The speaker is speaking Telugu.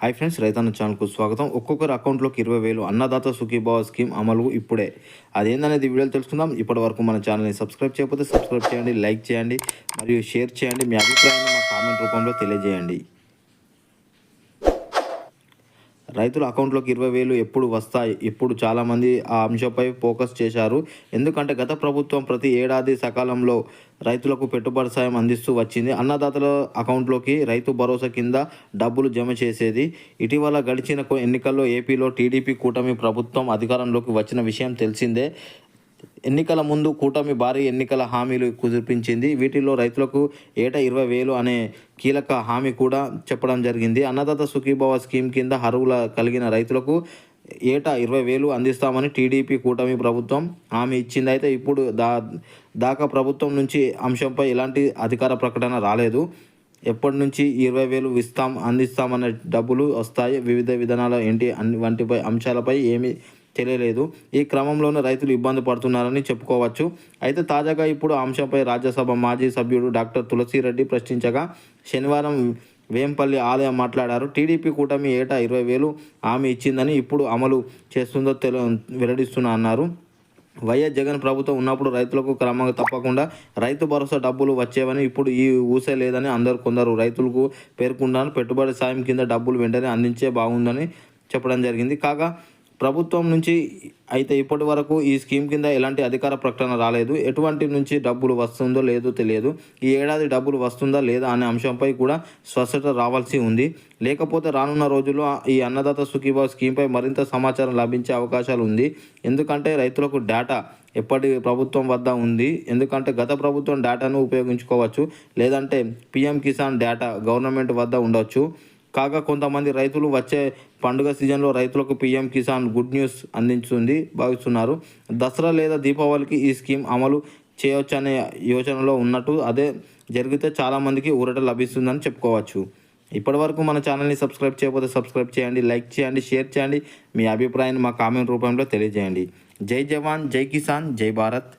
హాయ్ ఫ్రెండ్స్ రైతన్న ఛానల్కు స్వాగతం. ఒక్కొక్కరు అకౌంట్లోకి ఇరవై వేలు అన్నదాత సుఖీభావ స్కీమ్ అమలు ఇప్పుడే. అదేందనేది వీడియోలో తెలుసుకుందాం. ఇప్పటి వరకు మన ఛానల్ని సబ్స్క్రైబ్ చేయకపోతే సబ్స్క్రైబ్ చేయండి లైక్ చేయండి మరియు షేర్ చేయండి. మీ అభిప్రాయాన్ని మా కామెంట్ రూపంలో తెలియజేయండి. రైతుల అకౌంట్లోకి ఇరవై వేలు ఎప్పుడు వస్తాయి? ఇప్పుడు చాలామంది ఆ అంశంపై ఫోకస్ చేశారు. ఎందుకంటే గత ప్రభుత్వం ప్రతి ఏడాది సకాలంలో రైతులకు పెట్టుబడి సాయం అందిస్తూ వచ్చింది. అన్నదాతల అకౌంట్లోకి రైతు భరోసా కింద డబ్బులు జమ చేసేది. ఇటీవల గడిచిన ఎన్నికల్లో ఏపీలో టీడీపీ కూటమి ప్రభుత్వం అధికారంలోకి వచ్చిన విషయం తెలిసిందే. ఎన్నికల ముందు కూటమి భారీ ఎన్నికల హామీలు కుదిర్పించింది. వీటిలో రైతులకు ఏటా ఇరవై వేలు అనే కీలక హామీ కూడా చెప్పడం జరిగింది. అన్నదాత సుఖీభావ స్కీమ్ కింద అర్హుల కలిగిన రైతులకు ఏటా ఇరవై వేలు అందిస్తామని టీడీపీ కూటమి ప్రభుత్వం హామీ ఇచ్చింది. అయితే ఇప్పుడు దా దాకా ప్రభుత్వం నుంచి అంశంపై ఎలాంటి అధికార ప్రకటన రాలేదు. ఎప్పటి నుంచి ఇరవై వేలు ఇస్తాం అందిస్తామనే డబ్బులు వస్తాయి. వివిధ విధానాలు ఏంటి అన్ని వంటిపై అంశాలపై ఏమి తెలియలేదు. ఈ క్రమంలోనే రైతులు ఇబ్బంది పడుతున్నారని చెప్పుకోవచ్చు. అయితే తాజాగా ఇప్పుడు అంశంపై రాజ్యసభ మాజీ సభ్యుడు డాక్టర్ తులసిరెడ్డి ప్రశ్నించగా శనివారం వేంపల్లి ఆలయం మాట్లాడారు. టీడీపీ కూటమి ఏటా ఇరవై వేలు హామీ ఇచ్చిందని ఇప్పుడు అమలు చేస్తుందో తెలు వెల్లడిస్తున్నా అన్నారు. వైఎస్ జగన్ ప్రభుత్వం ఉన్నప్పుడు రైతులకు క్రమంగా తప్పకుండా రైతు భరోసా డబ్బులు వచ్చేవని ఇప్పుడు ఈ ఊసే లేదని అందరు కొందరు రైతులకు పేర్కొన్నారు. పెట్టుబడి సాయం కింద డబ్బులు వెంటనే అందించే బాగుందని చెప్పడం జరిగింది. కాగా ప్రభుత్వం నుంచి అయితే ఇప్పటి వరకు ఈ స్కీమ్ కింద ఎలాంటి అధికార ప్రకటన రాలేదు. ఎటువంటి నుంచి డబ్బులు వస్తుందో లేదో తెలియదు. ఈ ఏడాది డబ్బులు వస్తుందా లేదా అనే అంశంపై కూడా స్పష్టత రావాల్సి ఉంది. లేకపోతే రానున్న రోజుల్లో ఈ అన్నదాత సుఖీభావ స్కీమ్పై మరింత సమాచారం లభించే అవకాశాలు ఉంది. ఎందుకంటే రైతులకు డేటా ఎప్పటి ప్రభుత్వం వద్ద ఉంది. ఎందుకంటే గత ప్రభుత్వం డేటాను ఉపయోగించుకోవచ్చు. లేదంటే పిఎం కిసాన్ డేటా గవర్నమెంట్ వద్ద ఉండవచ్చు కాగా కొంతమంది రైతులు వచ్చే పండుగ సీజన్లో రైతులకు పీఎం కిసాన్ గుడ్ న్యూస్ అందించుంది భావిస్తున్నారు. దసరా లేదా దీపావళికి ఈ స్కీమ్ అమలు చేయవచ్చనే యోచనలో ఉన్నట్టు అదే జరిగితే చాలామందికి ఊరట లభిస్తుందని చెప్పుకోవచ్చు. ఇప్పటివరకు మన ఛానల్ని సబ్స్క్రైబ్ చేయకపోతే సబ్స్క్రైబ్ చేయండి లైక్ చేయండి షేర్ చేయండి. మీ అభిప్రాయాన్ని మా కామెంట్ రూపంలో తెలియజేయండి. జై జవాన్ జై కిసాన్ జై భారత్.